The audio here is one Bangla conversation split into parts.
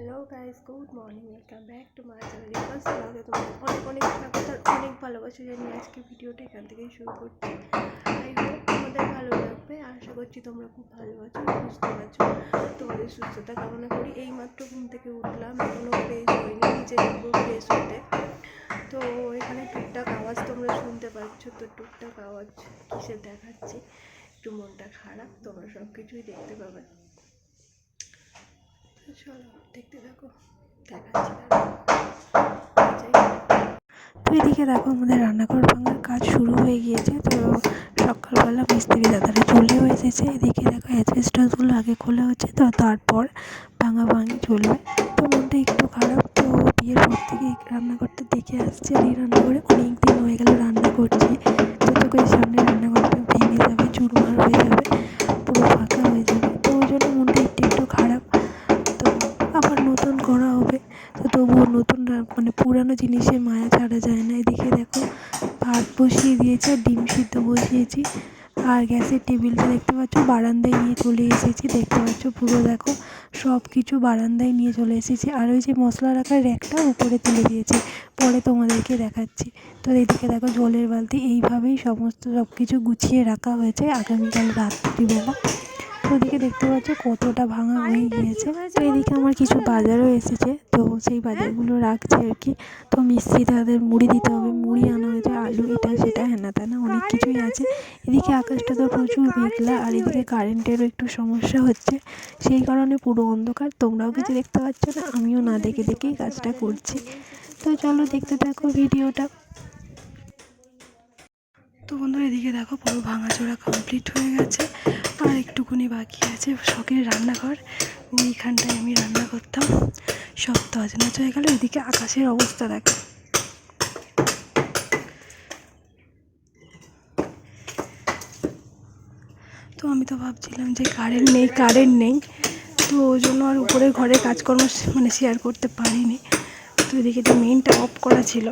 Hello guys good morning welcome back to my channel rivers ব্লগে তোমাদের অনেক অনেক স্বাগত অনেক ভালোবাসা জানিয়ে আজকে ভিডিওটা এখান থেকেই শুরু করছি। আই হোপ তোমাদের ভালো লাগবে। আশা করছি তোমরা খুব ভালো আছো, সুস্থ আছো। তোমাদের সুস্থতা কামনা করি। এইমাত্র ঘুম থেকে উঠলাম এখনও ফ্রেশ হইনি, নিচে যাব ফ্রেশ হতে। তো এখানে টুকটাক আওয়াজ তোমরা শুনতে পাচ্ছ, তো টুকটাক আওয়াজ কিসের দেখাচ্ছি? একটু মনটা খারাপ, তোমরা সব কিছুই দেখতে পাবে। চলো, দেখতে থাকো। তো এদিকে দেখো, আমাদের রান্নাঘর ভাঙার কাজ শুরু হয়ে গিয়েছে, তো সকালবেলা মিস্ত্রি দাদারা চলেও এসেছে। এদিকে দেখো অ্যাসবেস্টাসগুলো আগে খোলা হচ্ছে, তো তারপর ভাঙা ভাঙি চলবে। তো মনটা একটু খারাপ, তো বিয়ের পর থেকে রান্নাঘরটা দেখে আসছে আর এই রান্নাঘরে অনেক দিন হয়ে গেল রান্না করছি। তো চোখের সামনে রান্নাঘরটা ভেঙে যাবে, চুরমার হয়ে যাবে, পুরো ফাঁকা হয়ে যাবে। তো ওই জন্য মনটা একটু একটু খারাপ। আবার নতুন করা হবে। তো তবুও নতুন মানে পুরানো জিনিসের মায়া ছাড়া যায় না। এদিকে দেখো, ভাত বসিয়ে দিয়েছে আর ডিম সিদ্ধ বসিয়েছি। আর গ্যাসের টেবিলটা দেখতে পাচ্ছ, বারান্দায় নিয়ে চলে এসেছি। দেখতে পাচ্ছ পুরো দেখো সব কিছু বারান্দায় নিয়ে চলে এসেছি। আর ওই যে মশলা রাখার র্যাকটা উপরে তুলে দিয়েছি। পরে তোমাদেরকে দেখাচ্ছি। তো এদিকে দেখো, জলের বালতি, এইভাবেই সমস্ত সব কিছু গুছিয়ে রাখা হয়েছে আগামীকাল রাত্রিবেলা। ওদিকে দেখতে পাচ্ছ কতটা ভাঙা হয়ে গিয়েছে। তো এদিকে আমার কিছু বাজারও এসেছে। তো সেই বাজারগুলো রাখছে আর কি। তো মিস্ত্রি তাদের মুড়ি দিতে হবে। মুড়ি আনা হয়েছে আলু এটা সেটা হেনা তেনা অনেক কিছুই আছে। এদিকে আকাশটা তো প্রচুর মেঘলা আর এদিকে কারেন্টেরও একটু সমস্যা হচ্ছে। সেই কারণে পুরো অন্ধকার। তোমরাও কিছু দেখতে পাচ্ছ না? আমিও না দেখে দেখেই কাজটা করছি। তো চলো দেখতে থাকো ভিডিওটা। তো বন্ধুরা এদিকে দেখো পুরো ভাঙাচোরা কমপ্লিট হয়ে গেছে। আর একটুকুনি বাকি আছে শখের রান্নাঘর। ওইখানটায় আমি রান্না করতাম। সব তছনছ হয়ে গেল। এদিকে আকাশের অবস্থা দেখো। তো আমি তো ভাবছিলাম যে কারেন্ট নেই কারেন্ট নেই। তো ওই জন্য আর উপরের ঘরের কাজকর্ম মানে শেয়ার করতে পারিনি। তো এদিকে তো মেইনটা অফ করা ছিল।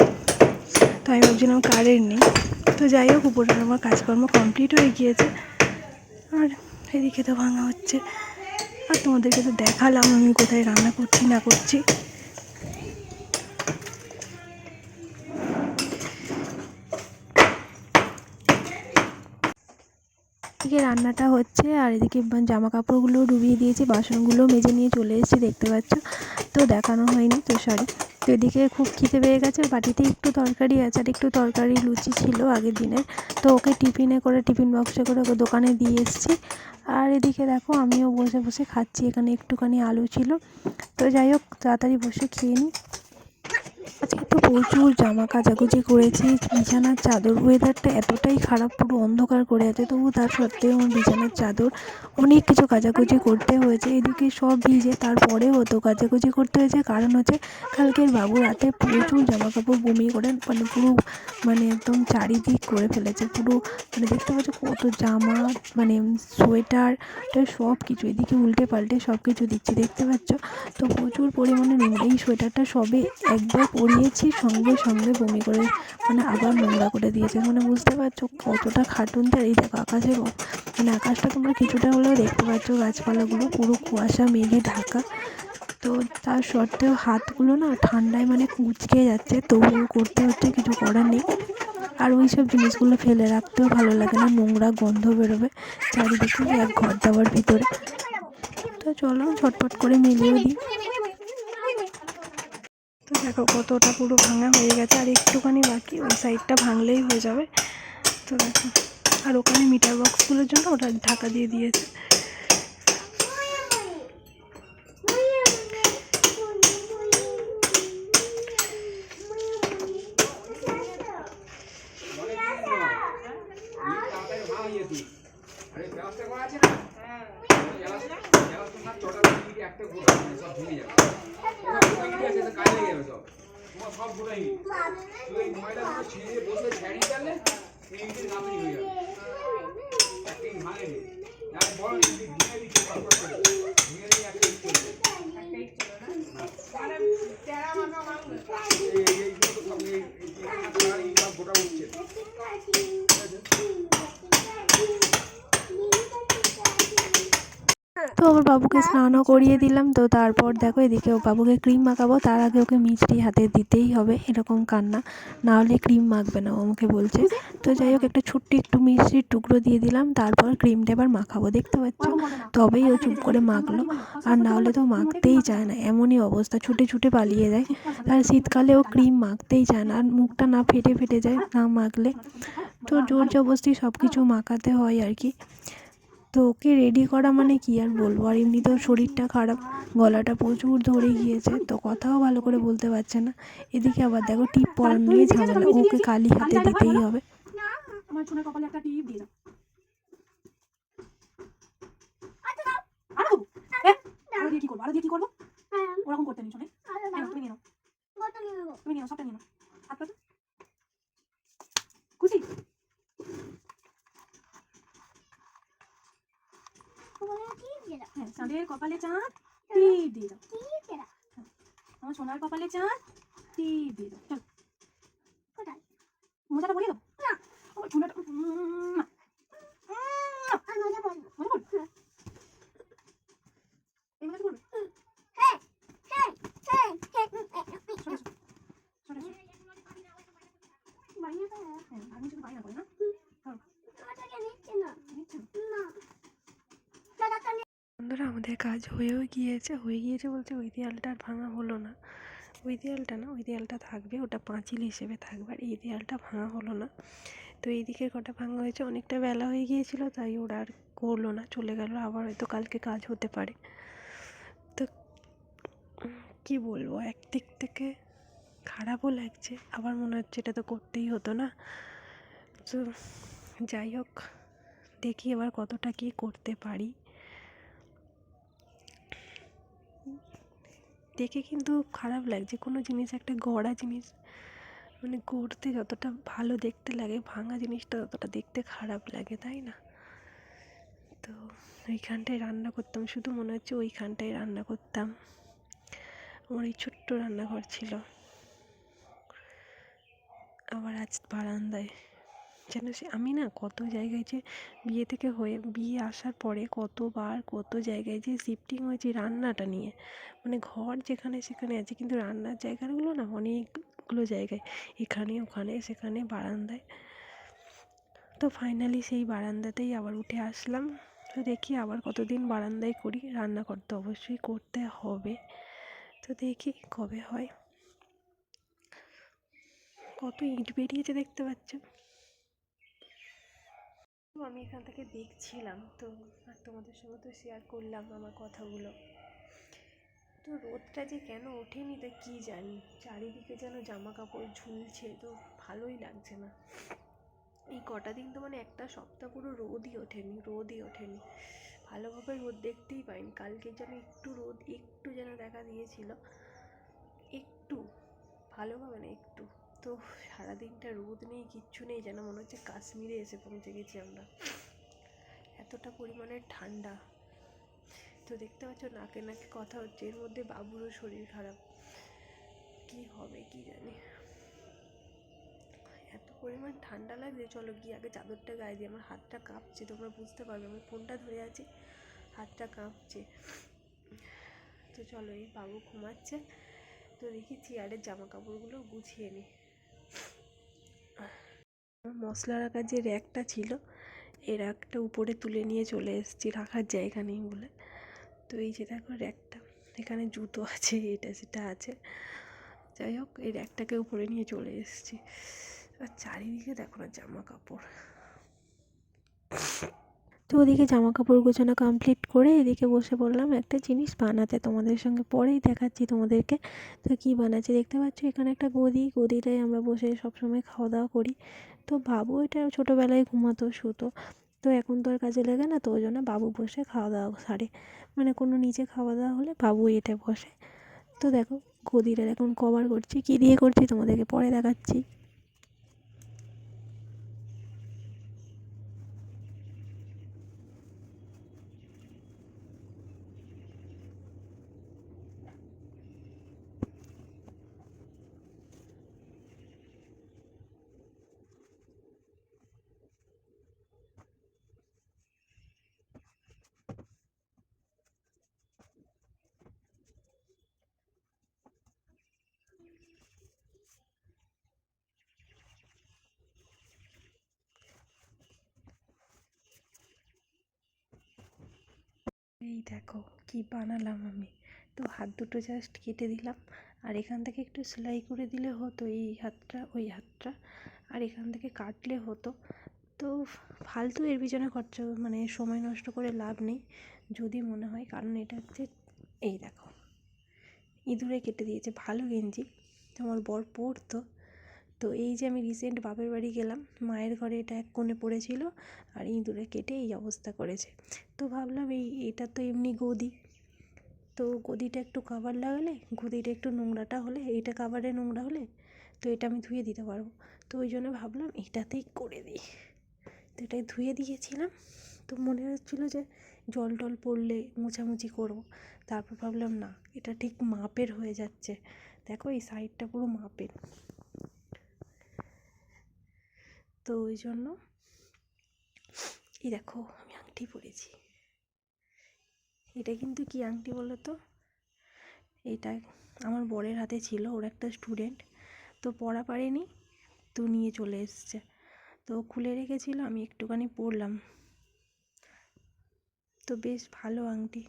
তো আমি ভাবছিলাম কারেন্ট নেই। তো যাই হোক, উপরের আমার কাজকর্ম কমপ্লিট হয়ে গিয়েছে। আর এদিকে তো ভাঙা হচ্ছে। আর তোমাদেরকে তো দেখালাম আমি কোথায় রান্না করছি না করছি। এদিকে রান্নাটা হচ্ছে, আর এদিকে জামা কাপড়গুলো ডুবিয়ে দিয়েছি, বাসনগুলো মেজে নিয়ে চলে এসেছি, দেখতে পাচ্ছ? তো দেখানো হয়নি, তো সরি তো এদিকে খুব খিদে পেয়ে গেছে বাটিতে একটু তরকারি আছে, আর একটু তরকারি লুচি ছিল আগের দিনের। তো ওকে টিফিনে করে, টিফিন বক্সে করে ওকে দোকানে দিয়ে এসেছি। আর এদিকে দেখো, আমিও বসে বসে খাচ্ছি, এখানে একটুখানি আলু ছিল। তো যাই হোক, তাড়াতাড়ি বসে খেয়ে নিই। আজকে তো প্রচুর জামা কাচাকুচি করেছি। বিছানার চাদর ওয়েদারটা এতটাই খারাপ, পুরো অন্ধকার করে আছে, তবু তার সত্ত্বেও আমার বিছানার চাদর অনেক কিছু কাচাকুচি করতে হয়েছে। এদিকে সব ভিজে, তারপরেও অত কাচাকুচি করতে হয়েছে। কারণ হচ্ছে, কালকের বাবু রাতে প্রচুর জামা কাপড় বমি করে মানে পুরো মানে একদম চারিদিক করে ফেলেছে। পুরো মানে দেখতে পাচ্ছ কত জামা মানে সোয়েটার সব কিছু। এদিকে উল্টে পাল্টে সব কিছু দিচ্ছি, দেখতে পাচ্ছ? তো প্রচুর পরিমাণে এই সোয়েটারটা সবে একবার পরিয়েছি। সঙ্গে সঙ্গে বমি করে মানে আবার নোংরা করে দিয়েছে। মানে বুঝতে পারছ কতটা খাটুনটা এই দেখো আকাশে মানে আকাশটা তোমরা কিছুটা হলেও দেখতে পাচ্ছ, গাছপালাগুলো পুরো কুয়াশা, মেঘে ঢাকা। তো তার সত্ত্বেও হাতগুলো না ঠান্ডায় মানে কুচকে যাচ্ছে, তবুও করতে হচ্ছে, কিছু করার নেই। আর ওই সব জিনিসগুলো ফেলে রাখতেও ভালো লাগে না, নোংরা গন্ধ বেরোবে চারিদিকে এক ঘর দাবার ভিতরে। তো চলো ঝটপট করে মিলিয়ে দিই। তো দেখো কতটা পুরো ভাঙা হয়ে গেছে, আর একটুখানি বাকি ওই সাইডটা ভাঙলেই হয়ে যাবে। তো দেখো, আর ওখানে মিটার বক্সগুলোর জন্য ওটা ঢাকা দিয়ে দিয়েছে। তো আমার বাবুকে স্নানও করিয়ে দিলাম। তো তারপর দেখো এদিকে ও বাবুকে ক্রিম মাখাবো। তার আগে ওকে মিষ্টি হাতে দিতেই হবে এরকম কান্না। না হলে ক্রিম মাখবে না ও আমাকে বলছে। তো যাই হোক একটা ছোট্ট একটু মিষ্টির টুকরো দিয়ে দিলাম। তারপর ক্রিমটা এবার মাখাবো দেখতে পাচ্ছ? তবেই ও চুপ করে মাখলো। আর না হলে তো মাখতেই চায় না এমনই অবস্থা। ছুটে ছুটে পালিয়ে যায়। আর শীতকালে ও ক্রিম মাখতেই চায় না আর মুখটা না ফেটে ফেটে যায় না মাখলে। তো জোর জবরদস্তি সব কিছু মাখাতে হয় আর কি। তো ওকে রেডি করা মানে কি আর বলব? আর এমনিতেও শরীরটা খারাপ গলাটা প্রচুর ধরে গিয়েছে তো কথাও ভালো করে বলতে পারছে না। এদিকে আবার দেখো টিপ পরানো নিয়ে ঝামেলা ওকে কালি হাতে দিতেই হবে। আমার সোনার কপালে একটা টিপ দিয়ে দাও। আরও দেবো? এ, আরও দিয়ে কি করব? আরও দিয়ে কি করব? ওরকম করতে নেই শোনে তুমি নিয়ে নাও। তুমি নিয়ে নাও সবটা নিয়ে নাও। হাত পাতো খুশি? হ্যাঁ চাঁদের কপালে চাঁদ টিপ দিয়ে দাও আমার সোনার কপালে চাঁদ টিপ দিয়ে দাও চলো মোজাটা বলিয়ে দাও আমার সোনাটা উম, মজা করবে এই মজা করবে সরে এসো, সরে এসো। হ্যাঁ, ভাগ্নি শুধু বায়না করে না নিচ্ছে না। বন্ধুরা, আমাদের কাজ হয়েও গিয়েছে, হয়ে গিয়েছে বলতে ওই দেয়ালটা আর ভাঙা হলো না। ওই দেয়ালটা না, ওই দেয়ালটা থাকবে, ওটা পাঁচিল হিসেবে থাকবে, আর এই দেয়ালটা ভাঙা হলো না। তো এই দিকের কটা ভাঙা হয়েছে, অনেকটা বেলা হয়ে গিয়েছিল, তাই ওরা আর করল না, চলে গেল, আবার হয়তো কালকে কাজ হতে পারে। তো কি বলব, একদিক থেকে খারাপও লাগছে, আবার মনে হচ্ছে এটা তো করতেই হতো না। তো যাই হোক, দেখি এবার কতটা কি করতে পারি। দেখে কিন্তু খারাপ লাগছে কোনো জিনিস, একটা গড়া জিনিস মানে গড়তে যতটা ভালো দেখতে লাগে, ভাঙা জিনিসটা ততটা দেখতে খারাপ লাগে, তাই না? তো ওইখানটায় রান্না করতাম, শুধু মনে হচ্ছে ওইখানটায় রান্না করতাম। আমার এই ছোট্ট রান্নাঘর ছিল। আবার আজ বারান্দায়। যেন সে, আমি না কত জায়গায় যে বিয়ে থেকে হয়ে, বিয়ে আসার পরে কতবার কত জায়গায় যে শিফটিং হয়েছি রান্নাটা নিয়ে। মানে ঘর যেখানে সেখানে আছে, কিন্তু রান্নার জায়গাগুলো না অনেকগুলো জায়গায়। এখানে, ওখানে, সেখানে, বারান্দায়। তো ফাইনালি সেই বারান্দাতেই আবার উঠে আসলাম। তো দেখি আবার কতদিন বারান্দায় করি। রান্না করতে অবশ্যই করতে হবে। তো দেখি কবে হয়। কত ইট বেরিয়েছে দেখতে পাচ্ছ? তো আমি এখান থেকে দেখছিলাম, তো আর তোমাদের সঙ্গে তো শেয়ার করলাম আমার কথাগুলো। তো রোদটা যে কেন ওঠেনি তা কী জানি, চারিদিকে যেন জামা কাপড় ঝুলছে, তো ভালোই লাগছে না। এই কটা দিন তো মানে একটা সপ্তাহ পুরো রোদই ওঠেনি রোদই ওঠেনি। ভালোভাবে রোদ দেখতেই পাইনি, কালকে যেন একটু রোদ, একটু যেন দেখা দিয়েছিল, একটু, ভালোভাবে না একটু। তো সারাদিনটা রোদ নেই, কিচ্ছু নেই, যেন মনে হচ্ছে কাশ্মীরে এসে পৌঁছে গেছি আমরা। এতটা পরিমাণে ঠান্ডা। তো দেখতে পাচ্ছ, নাকে নাকে কথা হচ্ছে, এর মধ্যে বাবুরও শরীর খারাপ। কি হবে কি জানি। এত পরিমাণ ঠান্ডা লাগছে, চলো গিয়ে আগে চাদরটা গায়ে দিই, আমার হাতটা কাঁপছে, তোমরা বুঝতে পারবে, আমি ফোনটা ধরে আছি, হাতটা কাঁপছে। তো চলো, এই বাবু ঘুমাচ্ছে, তো দেখি চেয়ারের জামা কাপড়গুলো গুছিয়ে নিই মশলা রাখার যে র্যাকটা ছিল এই র্যাকটা উপরে তুলে নিয়ে চলে এসেছি, রাখার জায়গা নেই বলে। তো এই যে দেখো র্যাকটা, এখানে জুতো আছে, এটা সেটা আছে। যাই হোক, এই র্যাকটাকে উপরে নিয়ে চলে এসেছি। আর চারিদিকে দেখো না জামা কাপড় তো ওদিকে জামা কাপড় গোছানো কমপ্লিট করে এদিকে বসে পড়লাম। একটা জিনিস বানাতে তোমাদের সঙ্গে পরেই দেখাচ্ছি তোমাদেরকে। তো কী বানাচ্ছি? দেখতে পাচ্ছ, এখানে একটা গদি, গদিটায় আমরা বসে সবসময় খাওয়া দাওয়া করি। তো বাবু এটা ছোটোবেলায় ঘুমাতো, শুতো। তো এখন তো আর কাজে লাগে না, তো ওই জন্য বাবু বসে খাওয়া দাওয়া সারে। মানে কোনো নিচে খাওয়া দাওয়া হলে বাবু এটা বসে। তো দেখো গদিটা এখন কভার করছি, কী দিয়ে করছি তোমাদেরকে পরে দেখাচ্ছি। এই দেখো কি বানালাম আমি। তো হাত দুটো জাস্ট কেটে দিলাম। আর এখান থেকে একটু সেলাই করে দিলে হতো এই হাতটা, ওই হাতটা। আর এখান থেকে কাটলে হতো। তো ফালতু এর পিছনে খরচা মানে সময় নষ্ট করে লাভ নেই, যদি মনে হয়। কারণ এটা হচ্ছে, এই দেখো। ইঁদুরে কেটে দিয়েছে, ভালো গেঞ্জি। আমার বর পরতো। তো এই যে আমি রিসেন্ট বাপের বাড়ি গেলাম, মায়ের ঘরে এটা এক কোণে পড়েছিল আর ইঁদুরে কেটে এই অবস্থা করেছে। তো ভাবলাম এই, এটা তো এমনি গদি। তো গদিটা একটু কাভার লাগালে, গদিটা একটু নোংরাটা হলে এইটা কাভারে নোংরা হলে, তো এটা আমি ধুয়ে দিতে পারব। তো ওই জন্য ভাবলাম এটাতেই করে দিই। তো এটাই ধুয়ে দিয়েছিলাম। তো মনে হচ্ছিল যে জল টল পড়লে মোছামুছি করব। তারপর ভাবলাম না, এটা ঠিক মাপের হয়ে যাচ্ছে। দেখো এই সাইডটা পুরো মাপের। তো ওই জন্য এই দেখো আমি আংটি পরেছি। এটা কিন্তু কি আংটি বলো তো এটা আমার বরের হাতে ছিল, ওর একটা স্টুডেন্ট তো পড়া পারেনি, তো নিয়ে চলে এসছে। তো খুলে রেখেছিল, আমি একটুখানি পরলাম। তো বেশ ভালো আংটি।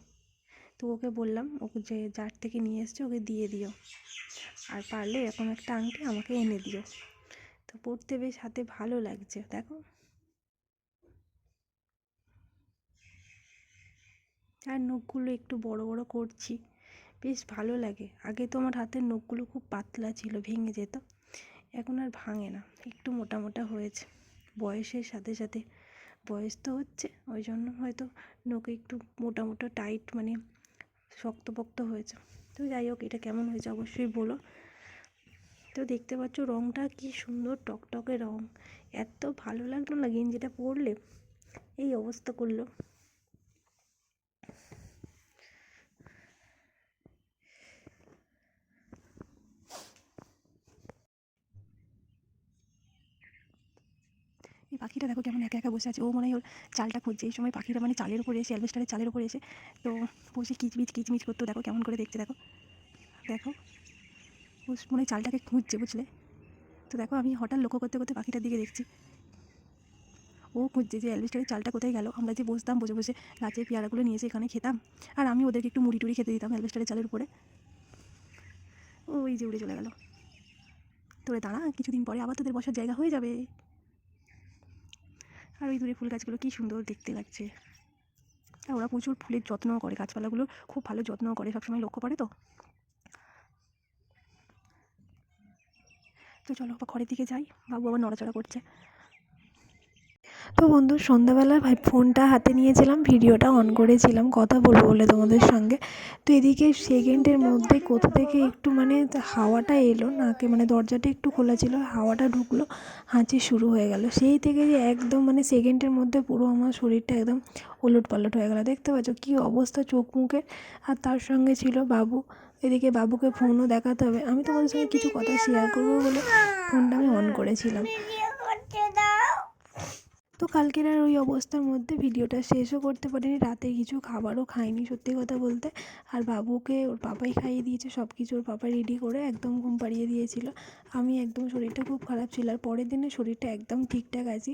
তো ওকে বললাম ওকে যে যার থেকে নিয়ে এসছে, ওকে দিয়ে দিও। আর পারলে এরকম একটা আংটি আমাকে এনে দিও। তো পড়তে বেশ হাতে ভালো লাগছে, দেখো। আর নখগুলো একটু বড় বড় করছি, বেশ ভালো লাগে। আগে তো আমার হাতের নখগুলো খুব পাতলা ছিল, ভেঙে যেত, এখন আর ভাঙে না, একটু মোটা মোটা হয়েছে। বয়সের সাথে সাথে, বয়স তো হচ্ছে, ওই জন্য হয়তো নখে একটু মোটা মোটা, টাইট মানে শক্তপোক্ত হয়েছে। তো যাই হোক, এটা কেমন হয়েছে অবশ্যই বলো। তো দেখতে পাচ্ছ রঙটা কি সুন্দর টকটকে রঙ এত ভালো লাগল না গেঞ্জিটা পরলে? এই অবস্থা করল। এই পাখিটা দেখো কেমন একা একা বসে আছে। ও মনে হয় ওর চালটা খুঁজছে। এই সময় পাখিটা মানে চালের উপরে এসে, অ্যালবেস্টারের চালের উপরে এসে, তো বসে কিচমিচ কিচমিচ করতো। দেখো কেমন করে দেখছে দেখো। দেখো। মনে চালটাকে খুঁজছে, বুঝলে? তো দেখো আমি হঠাৎ লক্ষ্য করতে করতে পাখিটার দিকে দেখছি। ও খুঁজছে যে অ্যালবেস্টারের চালটা কোথায় গেল। আমরা যে বসতাম, বসে বসে গাছের পেয়ারাগুলো নিয়ে এসে এখানে খেতাম। আর আমি ওদেরকে একটু মুড়ি টুড়ি খেতে দিতাম অ্যালবেস্টারের চালের উপরে। ওই যে উড়ে চলে গেল। তোরে দাঁড়া, কিছুদিন পরে আবার তোদের বসার জায়গা হয়ে যাবে। আর ওই দূরে ফুল গাছগুলো কী সুন্দর দেখতে লাগছে। আর ওরা প্রচুর ফুলের যত্নও করে, গাছপালাগুলো খুব ভালো যত্নও করে, সবসময় লক্ষ্য করে তো। তো চলো ঘরের দিকে যাই। বাবু আবার নড়াচড়া করছে। তো বন্ধু সন্ধ্যাবেলা ভাই ফোনটা হাতে নিয়েছিলাম, ভিডিওটা অন করেছিলাম, কথা বলব বলে তোমাদের সঙ্গে। তো এদিকে সেকেন্ডের মধ্যে কোথা থেকে একটু মানে হাওয়াটা এলো, নাকে মানে দরজাটা একটু খোলা ছিল, হাওয়াটা ঢুকলো, হাঁচি শুরু হয়ে গেল। সেই থেকে যে একদম মানে সেকেন্ডের মধ্যে পুরো আমার শরীরটা একদম ওলট পালট হয়ে গেল। দেখতে পাচ্ছ কী অবস্থা চোখ মুখের আর তার সঙ্গে ছিল বাবু। এদিকে বাবুকে ফোনও দেখাতে হবে। আমি তোমাদের সঙ্গে কিছু কথা শেয়ার করব বলে ফোনটা আমি অন করেছিলাম। তো কালকের আর ওই অবস্থার মধ্যে ভিডিওটা শেষও করতে পারিনি, রাতে কিছু খাবারও খাইনি সত্যি কথা বলতে। আর বাবুকে ওর পাপাই খাইয়ে দিয়েছে সব কিছু ওর পাপা রেডি করে একদম ঘুম পাড়িয়ে দিয়েছিল। আমি একদম শরীরটা খুব খারাপ ছিল, আর পরের দিনে শরীরটা একদম ঠিকঠাক আছি।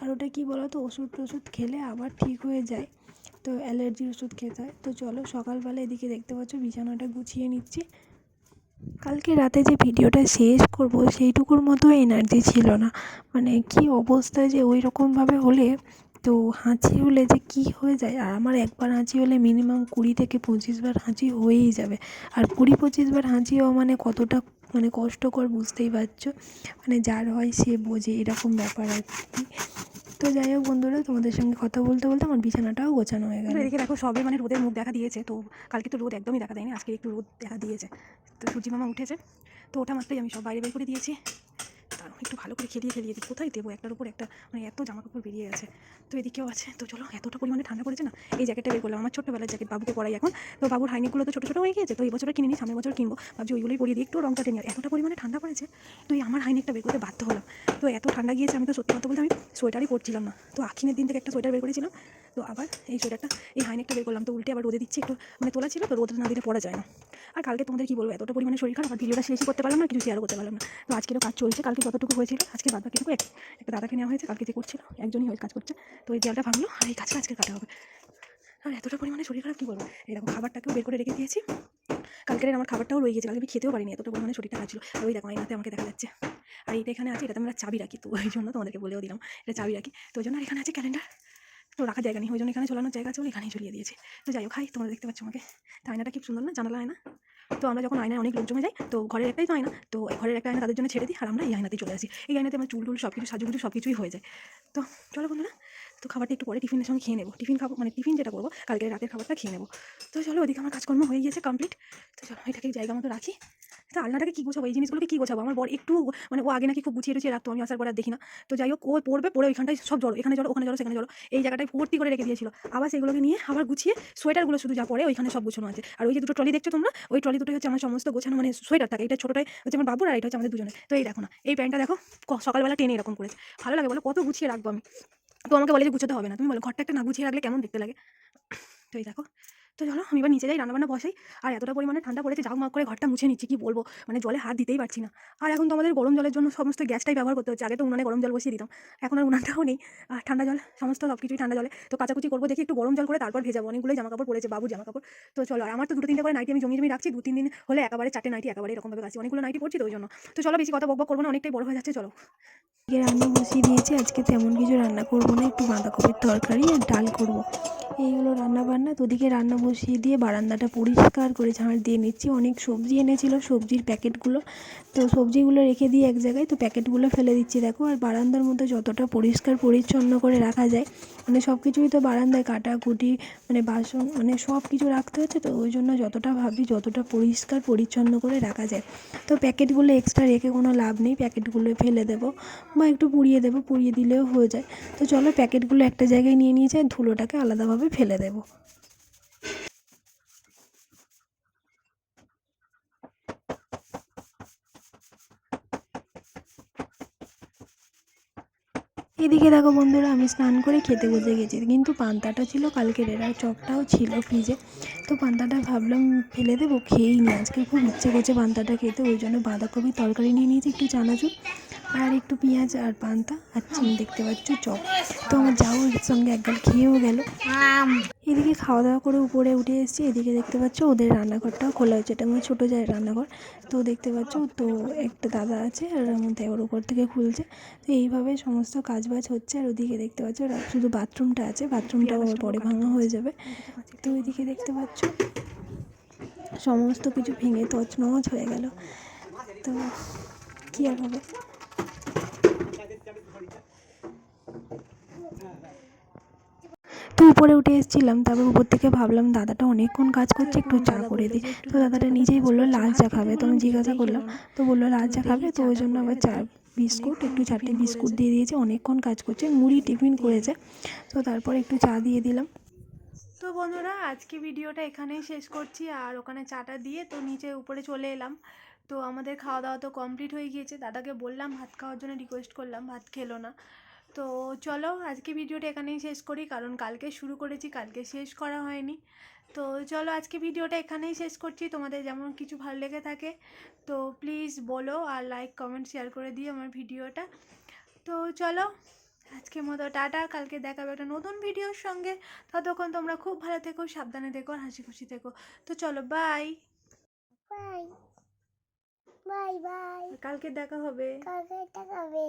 আর ওটা কী বলো তো ওষুধ টষুধ খেলে আবার ঠিক হয়ে যায়। তো অ্যালার্জির ওষুধ খেতে হয় তো চলো সকালবেলা এদিকে দেখতে পাচ্ছ বিছানাটা গুছিয়ে নিচ্ছি। কালকে রাতে যে ভিডিওটা শেষ করব সেইটুকুর মতো এনার্জি ছিল না। মানে কি অবস্থা যে ওই রকমভাবে হলে, তো হাঁচি হলে যে কি হয়ে যায়? আর আমার একবার হাঁচি হলে মিনিমাম কুড়ি থেকে পঁচিশ বার হাঁচি হয়েই যাবে। আর কুড়ি পঁচিশ বার হাঁচি হওয়া মানে কতটা মানে কষ্টকর বুঝতেই পারছ। মানে যার হয় সে বোঝে, এরকম ব্যাপার আর কি। তো যাই হোক বন্ধুরা, তোমাদের সঙ্গে কথা বলতে বলতে আমার বিছানাটাও গোছানো হয়ে গেল। এদিকে দেখো সবে মানে রোদের মুখ দেখা দিয়েছে, তো কালকে তো রোদ একদমই দেখা দেয়নি, আজকে একটু রোদ দেখা দিয়েছে। তো সূর্যি মামা উঠেছে, তো ওঠা মাত্রই আমি সব বাইরে বের করে দিয়েছি। দাঁড়াও, একটু ভালো করে খেলিয়ে খেলিয়ে দিই কোথায় দেবো? একটার উপর একটা মানে এত জামা কাপড় বেরিয়ে গেছে। তো এদিকেও আছে। তো চলো, এতটা পরিমাণে ঠান্ডা পড়েছে না, এই জ্যাকেটটা বের করলাম। আমার ছোট্টবেলার জ্যাকেট বাবুকে পরাই এখন। তো বাবুর হাইনেকগুলো তো ছোটো ছোটো হয়ে গিয়েছে, তো এই বছর কিনিনি, সামনের বছর কিনবো। ভাবছি ওইগুলোই পরিয়ে দিই একটু রংটা টেনে এতটা পরিমাণে ঠান্ডা পড়েছে, তো এই আমার হাইনেকটা বের করতে বাধ্য হলাম। তো এত ঠান্ডা গিয়েছে, আমি তো সত্যি কথা বলতে আমি সোয়েটারই পরছিলাম না। তো আখিনের দিন থেকে একটা সোয়েটার বের করেছিলাম। তো আবার এই সোয়েটারটা, এই হাইনেকটা বের করলাম। তো উল্টে আবার রোদে দিচ্ছি একটু মানে তোলা ছিল, তো রোদে না দিলে পরা যায় না। আর কালকে তোমাদের কি বলব, এতটা পরিমাণে শরীর খারাপ, আর ভিডিওটা শেষই করতে পারলাম না, কিছু শেয়ার করতে পারলাম না। তো আজকেরও কাজ চলছে, কালকে যতটুকু হয়েছিল আজকে বাদ বাকিটুকু এক একটা দাদাকে নেওয়া হয়েছে, কালকে যে করছিল, একজনই হয়ে কাজ করছে। তো এই দেয়ালটা ভাঙলো, আর এই কাজটা আজকে কাটা হবে। আর এতটা পরিমাণে শরীর খারাপ, কী বলব? এরকম খাবারটাকেও বের করে রেখে দিয়েছি। কালকের আমার খাবারটাও রয়ে গেছে কালকে আমি খেতেও পারিনি, এতটা পরিমাণে শরীরটা খারাপ ছিল। আর ওই দেখো আইনাতে আমাকে দেখা যাচ্ছে। আর এটা এখানে আছে, এটাতে আমরা চাবি রাখি, তো ওই জন্য তোমাদেরকে বলেও দিলাম, এটা চাবি রাখি। তো ওই জন্য আর এখানে আছে ক্যালেন্ডার তো রাখার জায়গা নেই, ওই জন্য এখানে ঝোলানোর জায়গা আছে এখানেই ঝুলিয়ে দিয়েছে। তো যাই হোক খাই তোমরা দেখতে পাচ্ছ আমাকে। তো আয়নাটা কি সুন্দর না, জানালা আয়না? তো আমরা যখন আয়নায় অনেক লোক জমে যাই, তো ঘরের একটাই তো আয়না, তো ঘরের একটা আয়না তাদের জন্য ছেড়ে দিই, আর আমরা এই আয়নাতেই চলে আসি। এই আয়নাতে আমার চুল টুল সব কিছু সাজুগুজু সব কিছুই হয়ে যায়। তো চলো বন্ধুরা তো খাবারটা একটু পরে টিফিনের সঙ্গে খেয়ে নেব। টিফিন খাব মানে টিফিন যেটা করব কালকে রাতের খাবারটা খেয়ে নেব। তো চলো ওদিকে আমার কাজকর্ম হয়ে গিয়েছে কমপ্লিট তো চলো এটাকে জায়গা মতো রাখি। তো আলনাটাকে কী গোছাবো? এই জিনিসগুলোকে কী গোছাবো? আমার বর একটু মানে ও আগে নাকি খুব গুছিয়ে টুছিয়ে রাখতো, আমি আসার পর দেখি না। তো যাই হোক, ও পড়বে, পড়ে ওইখানটায় সব জড়ো। এখানে জড়ো, ওখানে জড়ো, সেখানে জড়ো। এই জায়গাটায় ভর্তি করে রেখে দিয়েছিল। আবার সেগুলোকে নিয়ে আবার গুছিয়ে সোয়েটারগুলো শুধু যা পড়ে ওইখানে সব গোছানো আছে। আর ওই যে দুটো ট্রলি দেখছ তোমরা? ওই ট্রলি দুটোই হচ্ছে আমার সমস্ত গোছানো মানে সোয়েটার থাকে। এটা ছোটোটাই হচ্ছে আমার বাবুর আর এটা হচ্ছে আমাদের দুজনে তো এই দেখো না, এই প্যান্টটা দেখো সকালবেলা টেনে এরকম করেছে। ভালো লাগে বলো, কত গুছিয়ে রাখব আমি। তো আমাকে বলে যে গুছোতে হবে না। তুমি বলো, ঘরটা একটা না গুছিয়ে রাখলে কেমন দেখতে লাগে? তুই দেখো। তো চলো আমি এবার নিচে যাই রান্নাবান্না বসাই। আর এতটা পরিমাণে ঠান্ডা পড়েছে জাগ মাগ করে ঘরটা মুছে নিচ্ছি, কি বলব? মানে জলে হাত দিতেই পারছি না। আর এখন তো আমাদের গরম জলের জন্য সমস্ত গ্যাসটাই ব্যবহার করতে হচ্ছে। আগে তো উনানে গরম জল বসিয়ে দিতাম, এখন আর উনানটাও নেই। আর ঠান্ডা জল, সমস্ত সব কিছুই ঠান্ডা জলে। তো কাচাকুচি করব, দেখি একটু গরম জল করে তারপর ভেজাবো। অনেকগুলো জামা কাপড় পড়েছে বাবু জামা কাপড় তো চলো, আর আমার তো দুটো তিনটে করে নাইটি আমি জমি জমি রাখছি। দু তিন দিন হলে একেবারে চারটে নাইটি একেবারে এরকমভাবে গাছি অনেকগুলো নাইটি পড়ছি তো ওই জন্য। তো চলো, বেশি কথা বকবক করব না, অনেকটাই বড় হয়ে যাচ্ছে, চলো। আজকে রান্না বসিয়ে দিয়েছি, আজকে তেমন কিছু রান্না করব না, একটু বাঁধাকপির তরকারি আর ডাল করব। এই হলো রান্না বান্না তো ওদিকে রান্না বসিয়ে দিয়ে বারান্দাটা পরিষ্কার করে ঝাড় দিয়ে নিচ্ছি। অনেক সবজি এনেছিল, সবজির প্যাকেটগুলো। তো সবজিগুলো রেখে দিয়ে এক জায়গায় তো প্যাকেটগুলো ফেলে দিচ্ছি। দেখো, আর বারান্দার মধ্যে যতটা পরিষ্কার পরিচ্ছন্ন করে রাখা যায় মানে সব কিছুই তো বারান্দায় কাটাকুটি মানে বাসন মানে সব কিছু রাখতে হচ্ছে তো ওই জন্য যতটা ভাবি যতটা পরিষ্কার পরিচ্ছন্ন করে রাখা যায়। তো প্যাকেটগুলো এক্সট্রা রেখে কোনো লাভ নেই, প্যাকেটগুলো ফেলে দেবো বা একটু পুড়িয়ে দেবো, পুড়িয়ে দিলেও হয়ে যায়। তো চলো প্যাকেটগুলো একটা জায়গায় নিয়ে নিয়ে যাই ধুলোটাকে আলাদাভাবে ফেলে দেবো। এদিকে দেখো বন্ধুরা, আমি স্নান করে খেতে বসে গেছি। কিন্তু পান্তাটা ছিল কালকের আর চপটাও ছিল ফ্রিজে। তো পান্তাটা ভাবলাম ফেলে দেবো, খেয়েই নি। আজকে খুব ইচ্ছে করছে পান্তাটা খেতে, ওই জন্য বাঁধাকপির তরকারি নিয়ে নিয়েছি, একটু চানাচুর। আর একটু পেঁয়াজ আর পান্তা আর চিনি দেখতে পাচ্ছ চপ। তো আমার যাও সঙ্গে একবার খেয়েও গেল। এদিকে খাওয়া দাওয়া করে উপরে উঠে এসেছি এদিকে দেখতে পাচ্ছ ওদের রান্নাঘরটাও খোলা হয়েছে এটা আমার ছোটো যায় রান্নাঘর। তো দেখতে পাচ্ছ তো একটা দাদা আছে আর মধ্যে ওর উপর থেকে খুলছে। তো এইভাবে সমস্ত কাজবাজ হচ্ছে আর ওদিকে দেখতে পাচ্ছ শুধু বাথরুমটা আছে বাথরুমটা আবার পরে ভাঙা হয়ে যাবে। তো ওইদিকে দেখতে পাচ্ছ সমস্ত কিছু ভেঙে তছনছ হয়ে গেল। তো কী আর হবে? তো উপরে উঠে এসেছিলাম, তারপর উপর থেকে ভাবলাম, দাদাটা অনেকক্ষণ কাজ করছে, একটু চা করে দিই তো দাদাটা নিজেই বলল, লাল চা খাবে। তো আমি জিজ্ঞাসা করলাম, তো বলল, লাল চা খাবে? তো ওই জন্য আবার চা, বিস্কুট, একটু চারটে বিস্কুট দিয়ে দিয়েছে, অনেকক্ষণ কাজ করছে, মুড়ি টিফিন করেছে। তো তারপর একটু চা দিয়ে দিলাম। তো বন্ধুরা, আজকে ভিডিওটা এখানেই শেষ করছি, আর ওখানে চাটা দিয়ে তো নিচে উপরে চলে এলাম। তো আমাদের খাওয়া দাওয়া তো কমপ্লিট হয়ে গিয়েছে, দাদাকে বললাম, ভাত খাওয়ার জন্য রিকোয়েস্ট করলাম, ভাত খেলো না। তো চলো আজকে ভিডিওটা এখানেই শেষ করি কারণ কালকে শুরু করেছি কালকে শেষ করা হয়নি। তো চলো আজকে ভিডিওটা এখানেই শেষ করছি তোমাদের যেমন কিছু ভালো লেগে থাকে তো প্লিজ বলো আর লাইক কমেন্ট শেয়ার করে দিও আমার ভিডিওটা। তো চলো আজকের মতো টাটা কালকে দেখাবে একটা নতুন ভিডিওর সঙ্গে। ততক্ষণ তোমরা খুব ভালো থেকো সাবধানে থেকো আর হাসি খুশি থেকো। তো চলো বাই বাই বাই বাই কালকে দেখা হবে। কালকে টাকাবে